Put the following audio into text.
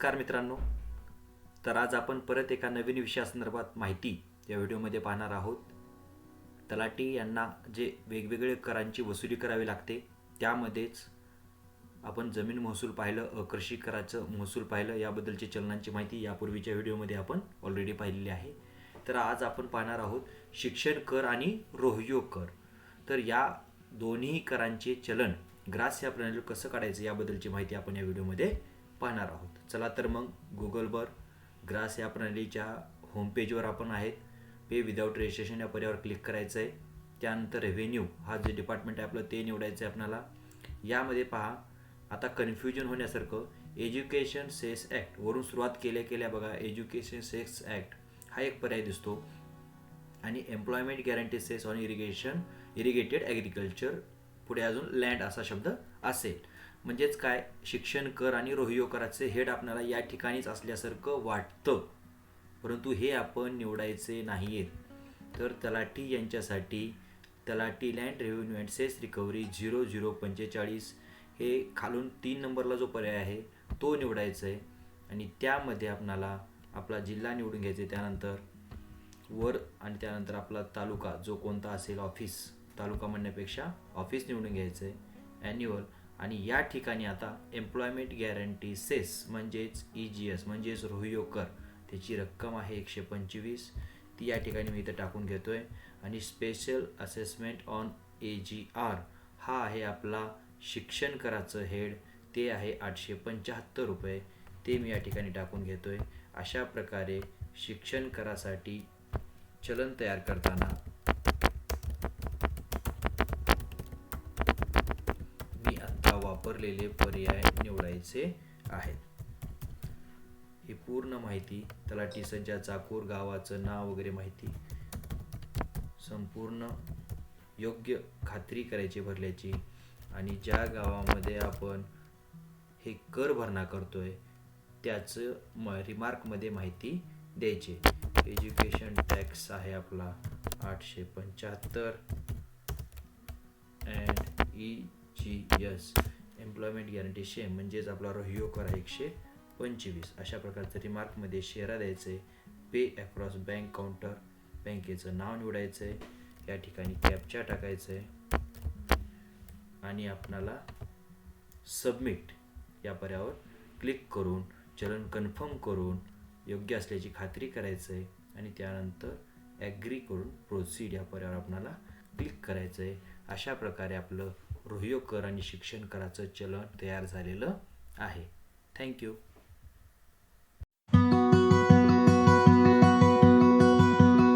नमस्कार मित्रांनो. तर आज आपण परत एका नवीन विषयासंदर्भात माहिती या व्हिडिओमध्ये पाहणार आहोत. तलाठी यांना जे वेगवेगळे करांची वसुली करावी लागते त्यामध्येच आपण जमीन महसूल पाहिलं कृषी कराचं महसूल पाहिलं याबद्दलची चलनांची माहिती यापूर्वीच्या व्हिडिओमध्ये आपण ऑलरेडी पाहिलेली आहे. तर आज आपण पाहणार आहोत शिक्षण कर आणि रोहयो कर. तर या दोन्ही करांचे चलन ग्रास या प्रणालीवर कसं काढायचं याबद्दलची माहिती आपण या व्हिडिओमध्ये पाहणार आहोत. चला तर मग गुगलवर ग्रास या प्रणालीच्या होमपेजवर आपण आहेत. पे विदाऊट रजिस्ट्रेशन या पर्यावर क्लिक करायचं आहे त्यानंतर रेव्हेन्यू हा जे डिपार्टमेंट आहे आपलं ते निवडायचं आहे आपल्याला. यामध्ये पहा आता कन्फ्युजन होण्यासारखं एज्युकेशन सेस ॲक्ट वरून सुरुवात केल्या केल्या बघा एज्युकेशन सेस ॲक्ट हा एक पर्याय दिसतो. आणि employment guarantee cess on irrigation irrigated agriculture पुढे अजून लँड असा शब्द असेल. म्हणजेच काय? शिक्षण कर आणि रोहियो कराचे हेड आपल्याला या ठिकाणीच असल्यासारखं वाटतं. परंतु हे आपण निवडायचे नाही आहेत तर तलाठी यांच्यासाठी तलाठी land revenue and cess recovery zero zero पंचेचाळीस हे खालून तीन नंबरला जो पर्याय आहे तो निवडायचा आहे आणि त्यामध्ये आपणाला आपला जिल्हा निवडून घ्यायचा आहे त्यानंतर वर आणि त्यानंतर आपला तालुका जो कोणता असेल ऑफिस. तालुका म्हणण्यापेक्षा ऑफिस निवडून घ्यायचं आहे ॲन्युअल आणि या ठिकाणी आता एम्प्लॉयमेंट गॅरंटी सेस म्हणजेच ई जी एस म्हणजेच रोहियो कर. त्याची रक्कम आहे एकशे पंचवीस. ती या ठिकाणी मी इथं टाकून घेतो आहे आणि special assessment on A G R हा आहे आपला शिक्षण कराचं हेड ते आहे आठशे पंच्याहत्तर रुपये. ते मी या ठिकाणी टाकून घेतो आहे अशा प्रकारे शिक्षण करासाठी चलन तयार करताना मी आता वापरलेले पर्याय निवडायचे आहेत. ही पूर्ण माहिती तलाठी सज्जा चाकूर गावाचं नाव वगैरे माहिती संपूर्ण योग्य खात्री करायची भरल्याची आणि ज्या गावामध्ये आपण हे कर भरणा करतोय त्याचं म रिमार्कमध्ये माहिती द्यायची. एज्युकेशन टॅक्स आहे आपला आठशे पंच्याहत्तर. And E G S employment guarantee cess म्हणजेच आपला रोहिओ करा एकशे पंचवीस. अशा प्रकारचं रिमार्कमध्ये शेरा द्यायचं. आहे पे अक्रॉस बँक काउंटर बँकेचं नाव निवडायचं. आहे या ठिकाणी कॅपच्या टाकायचं. आहे आणि आपणाला सबमिट या पर्यावर क्लिक करून चलन कन्फर्म करून योग्य असल्याची खात्री करायचं. आहे आणि त्यानंतर ॲग्री करून प्रोसीड या पर्यावर आपणाला क्लिक करायचं. आहे अशा प्रकारे आपलं रोहियो कर आणि शिक्षण कराचं चलन तयार झालेलं आहे. थँक्यू